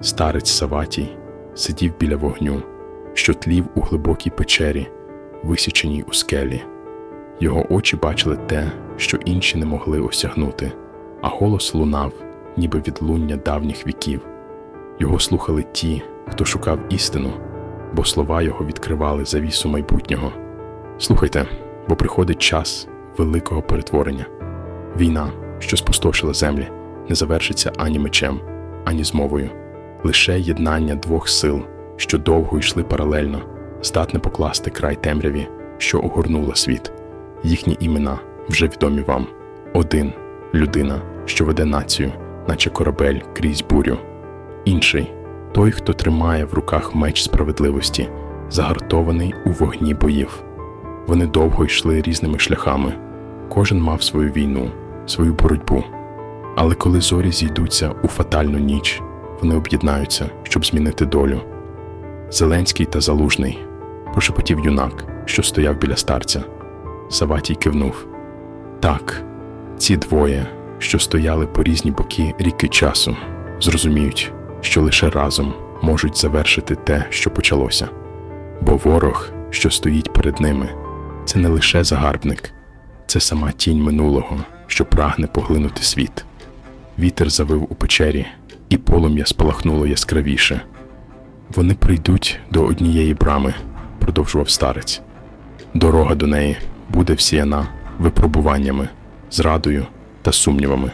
Старець Саватій сидів біля вогню, що тлів у глибокій печері, висіченій у скелі. Його очі бачили те, що інші не могли осягнути, а голос лунав, ніби відлуння давніх віків. Його слухали ті, хто шукав істину, бо слова його відкривали завісу майбутнього. Слухайте, бо приходить час великого перетворення. Війна, що спустошила землі, не завершиться ані мечем, ані змовою. Лише єднання двох сил, що довго йшли паралельно, здатне покласти край темряві, що огорнула світ. Їхні імена вже відомі вам. Один людина, що веде націю, наче корабель крізь бурю. Інший той, хто тримає в руках меч справедливості, загартований у вогні боїв. Вони довго йшли різними шляхами. Кожен мав свою війну, свою боротьбу. Але коли зорі зійдуться у фатальну ніч, вони об'єднаються, щоб змінити долю. Зеленський та Залужний прошепотів юнак, що стояв біля старця. Саватій кивнув. Так, ці двоє, що стояли по різні боки ріки часу, зрозуміють, що лише разом можуть завершити те, що почалося. Бо ворог, що стоїть перед ними, це не лише загарбник, це сама тінь минулого, що прагне поглинути світ. Вітер завив у печері, і полум'я спалахнуло яскравіше. Вони прийдуть до однієї брами, продовжував старець. Дорога до неї буде всіяна випробуваннями, зрадою та сумнівами.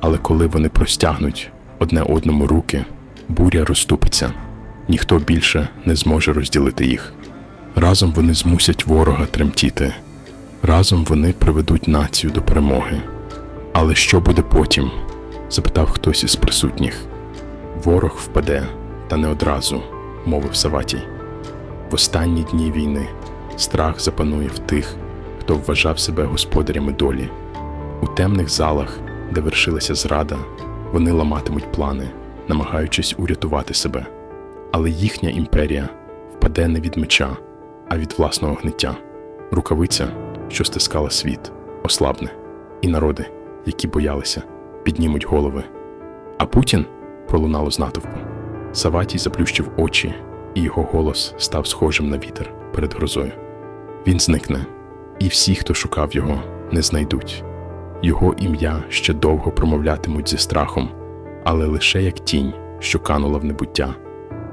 Але коли вони простягнуть одне одному руки, буря розступиться, ніхто більше не зможе розділити їх. Разом вони змусять ворога тремтіти, разом вони приведуть націю до перемоги. Але що буде потім? Запитав хтось із присутніх. Ворог впаде, та не одразу, мовив Саватій. В останні дні війни страх запанує в тих, хто вважав себе господарями долі. У темних залах, де вершилася зрада, вони ламатимуть плани, намагаючись урятувати себе. Але їхня імперія впаде не від меча, а від власного гниття. Рукавиця, що стискала світ, ослабне, і народи, які боялися, піднімуть голови. А Путін пролунало з натовпу. Саватій заплющив очі, і його голос став схожим на вітер перед грозою. Він зникне, і всі, хто шукав його, не знайдуть. Його ім'я ще довго промовлятимуть зі страхом, але лише як тінь, що канула в небуття.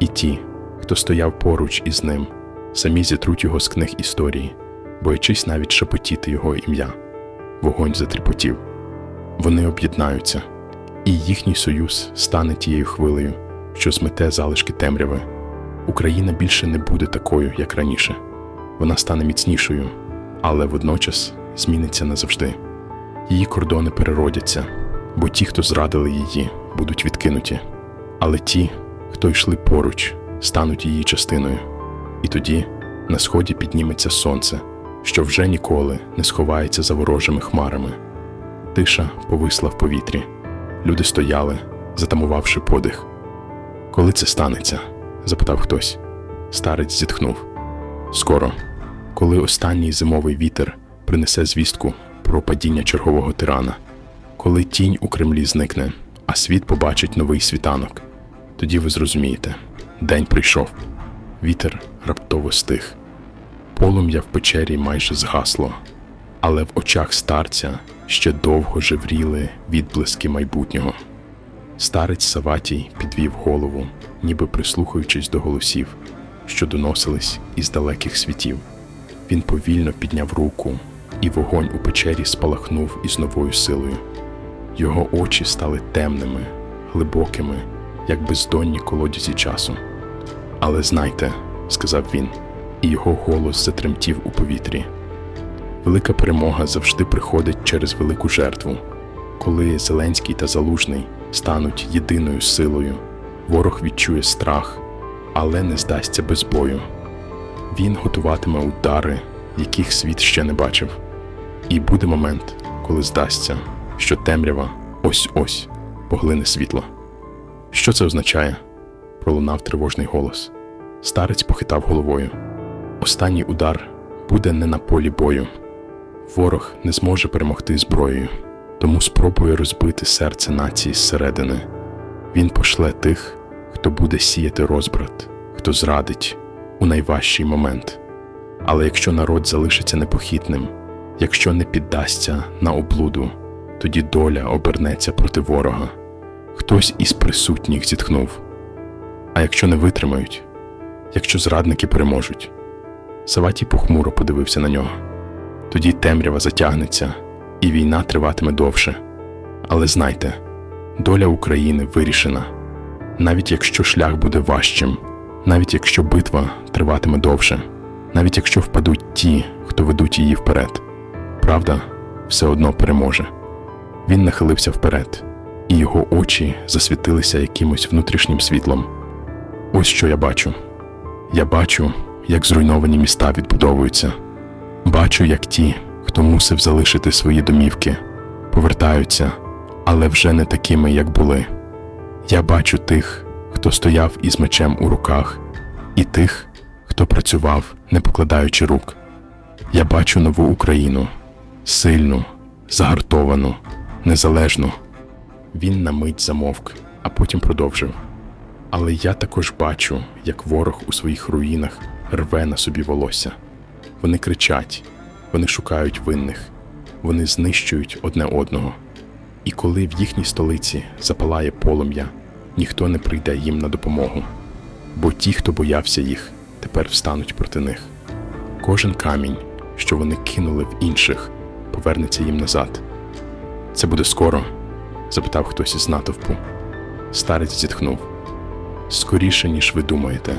І ті, хто стояв поруч із ним, самі зітруть його з книг історії, боячись навіть шепотіти його ім'я. Вогонь затріпотів. Вони об'єднаються, і їхній союз стане тією хвилею, що змете залишки темряви. Україна більше не буде такою, як раніше. Вона стане міцнішою, але водночас зміниться назавжди. Її кордони переродяться, бо ті, хто зрадили її, будуть відкинуті. Але ті, хто йшли поруч, стануть її частиною. І тоді на сході підніметься сонце, що вже ніколи не сховається за ворожими хмарами. Тиша повисла в повітрі. Люди стояли, затамувавши подих. Коли це станеться? запитав хтось. Старець зітхнув. Скоро, коли останній зимовий вітер принесе звістку про падіння чергового тирана, коли тінь у Кремлі зникне, а світ побачить новий світанок, тоді ви зрозумієте, день прийшов. Вітер раптово стих. Полум'я в печері майже згасло, але в очах старця ще довго жевріли відблиски майбутнього. Старець Саватій підвів голову, ніби прислухаючись до голосів, що доносились із далеких світів. Він повільно підняв руку, і вогонь у печері спалахнув із новою силою. Його очі стали темними, глибокими, як бездонні колодязі часу. Але знайте, сказав він, і його голос затремтів у повітрі. Велика перемога завжди приходить через велику жертву. Коли Зеленський та Залужний стануть єдиною силою, ворог відчує страх, але не здасться без бою. Він готуватиме удари, яких світ ще не бачив. І буде момент, коли здасться, що темрява ось-ось поглине світло. Що це означає? пролунав тривожний голос. Старець похитав головою. Останній удар буде не на полі бою. Ворог не зможе перемогти зброєю, тому спробує розбити серце нації зсередини. Він пошле тих, хто буде сіяти розбрат, хто зрадить у найважчий момент. Але якщо народ залишиться непохитним, якщо не піддасться на облуду, тоді доля обернеться проти ворога. Хтось із присутніх зітхнув. А якщо не витримають, якщо зрадники переможуть? Саватій похмуро подивився на нього. Тоді темрява затягнеться, і війна триватиме довше. Але знайте, доля України вирішена. Навіть якщо шлях буде важчим, навіть якщо битва триватиме довше, навіть якщо впадуть ті, хто ведуть її вперед, правда все одно переможе. Він нахилився вперед, і його очі засвітилися якимось внутрішнім світлом. Ось що я бачу. Я бачу, як зруйновані міста відбудовуються. Бачу, як ті, хто мусив залишити свої домівки, повертаються, але вже не такими, як були. Я бачу тих, хто стояв із мечем у руках, і тих, хто працював, не покладаючи рук. Я бачу нову Україну сильну, загартовану, незалежну. Він на мить замовк, а потім продовжив. Але я також бачу, як ворог у своїх руїнах рве на собі волосся. Вони кричать, вони шукають винних, вони знищують одне одного. І коли в їхній столиці запалає полум'я, ніхто не прийде їм на допомогу, бо ті, хто боявся їх, тепер встануть проти них. Кожен камінь, що вони кинули в інших, повернеться їм назад. Це буде скоро? запитав хтось із натовпу. Старець зітхнув. Скоріше, ніж ви думаєте,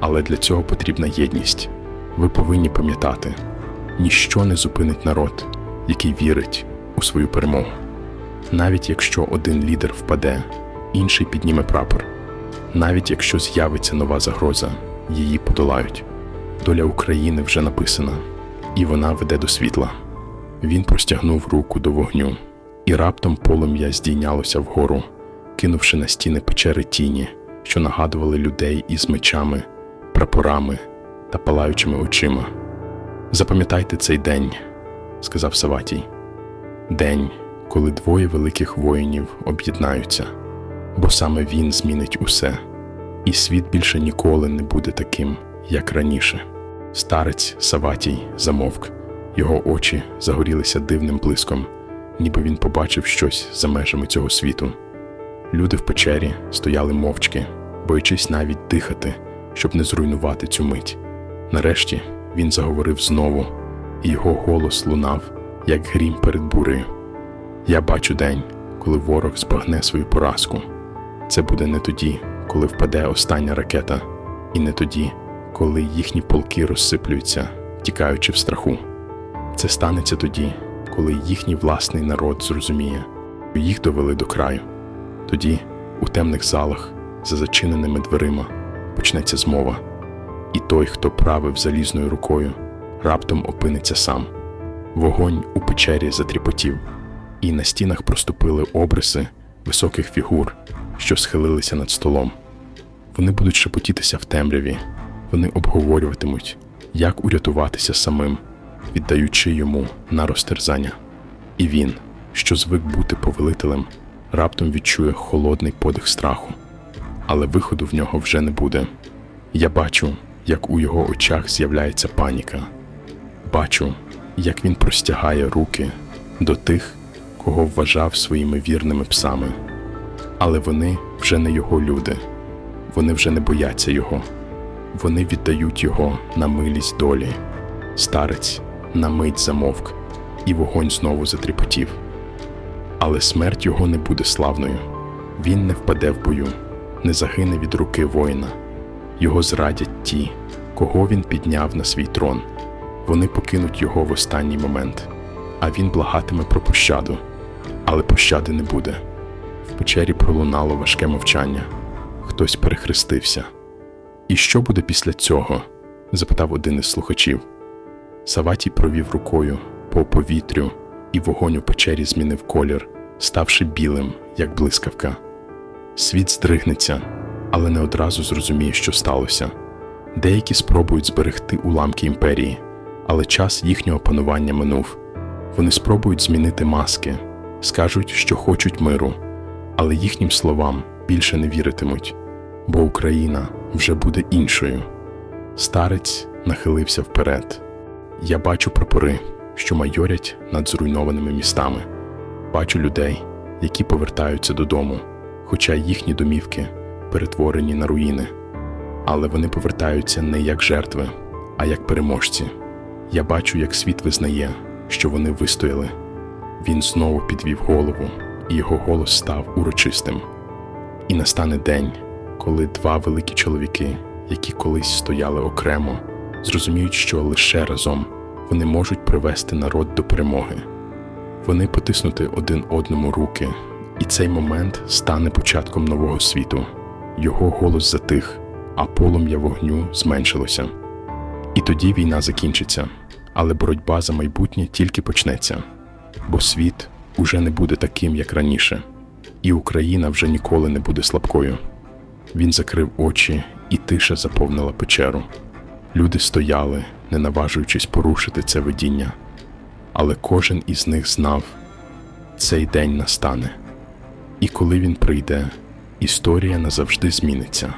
але для цього потрібна єдність. Ви повинні пам'ятати, ніщо не зупинить народ, який вірить у свою перемогу. Навіть якщо один лідер впаде, інший підніме прапор. Навіть якщо з'явиться нова загроза, її подолають. Доля України вже написана, і вона веде до світла. Він простягнув руку до вогню, і раптом полум'я здійнялося вгору, кинувши на стіни печери тіні, що нагадували людей із мечами, прапорами та палаючими очима. Запам'ятайте цей день, сказав Саватій. День, коли двоє великих воїнів об'єднаються, бо саме він змінить усе, і світ більше ніколи не буде таким, як раніше. Старець Саватій замовк, його очі загорілися дивним блиском, ніби він побачив щось за межами цього світу. Люди в печері стояли мовчки, боячись навіть дихати, щоб не зруйнувати цю мить. Нарешті він заговорив знову, і його голос лунав, як грім перед бурею. Я бачу день, коли ворог збагне свою поразку. Це буде не тоді, коли впаде остання ракета, і не тоді, коли їхні полки розсиплюються, тікаючи в страху. Це станеться тоді, коли їхній власний народ зрозуміє, що їх довели до краю. Тоді, у темних залах, за зачиненими дверима, почнеться змова, і той, хто правив залізною рукою, раптом опиниться сам. Вогонь у печері затріпотів, і на стінах проступили обриси високих фігур, що схилилися над столом. Вони будуть шепотітися в темряві, вони обговорюватимуть, як урятуватися самим, віддаючи йому на розтерзання. І він, що звик бути повелителем, раптом відчує холодний подих страху, але виходу в нього вже не буде. Я бачу, як у його очах з'являється паніка. Бачу, як він простягає руки до тих, кого вважав своїми вірними псами. Але вони вже не його люди, вони вже не бояться його, вони віддають його на милість долі. Старець на мить замовк, і вогонь знову затріпотів. Але смерть його не буде славною. Він не впаде в бою, не загине від руки воїна. Його зрадять ті, кого він підняв на свій трон. Вони покинуть його в останній момент, а він благатиме про пощаду, але пощади не буде. В печері пролунало важке мовчання. Хтось перехрестився. І що буде після цього? запитав один із слухачів. Саватій провів рукою по повітрю, і вогонь у печері змінив колір, ставши білим, як блискавка. Світ здригнеться, але не одразу зрозуміє, що сталося. Деякі спробують зберегти уламки імперії, але час їхнього панування минув. Вони спробують змінити маски, скажуть, що хочуть миру, але їхнім словам більше не віритимуть. бо Україна вже буде іншою. Старець нахилився вперед. Я бачу прапори, що майорять над зруйнованими містами. Бачу людей, які повертаються додому, хоча їхні домівки перетворені на руїни. Але вони повертаються не як жертви, а як переможці. Я бачу, як світ визнає, що вони вистояли. Він знову підвів голову, і його голос став урочистим. І настане день, коли два великі чоловіки, які колись стояли окремо, зрозуміють, що лише разом вони можуть привести народ до перемоги. Вони потиснути один одному руки, і цей момент стане початком нового світу. Його голос затих, а полум'я вогню зменшилося. І тоді війна закінчиться, але боротьба за майбутнє тільки почнеться, бо світ уже не буде таким, як раніше, і Україна вже ніколи не буде слабкою. Він закрив очі, і тиша заповнила печеру. Люди стояли, не наважуючись порушити це видіння, але кожен із них знав, цей день настане. І коли він прийде, історія назавжди зміниться.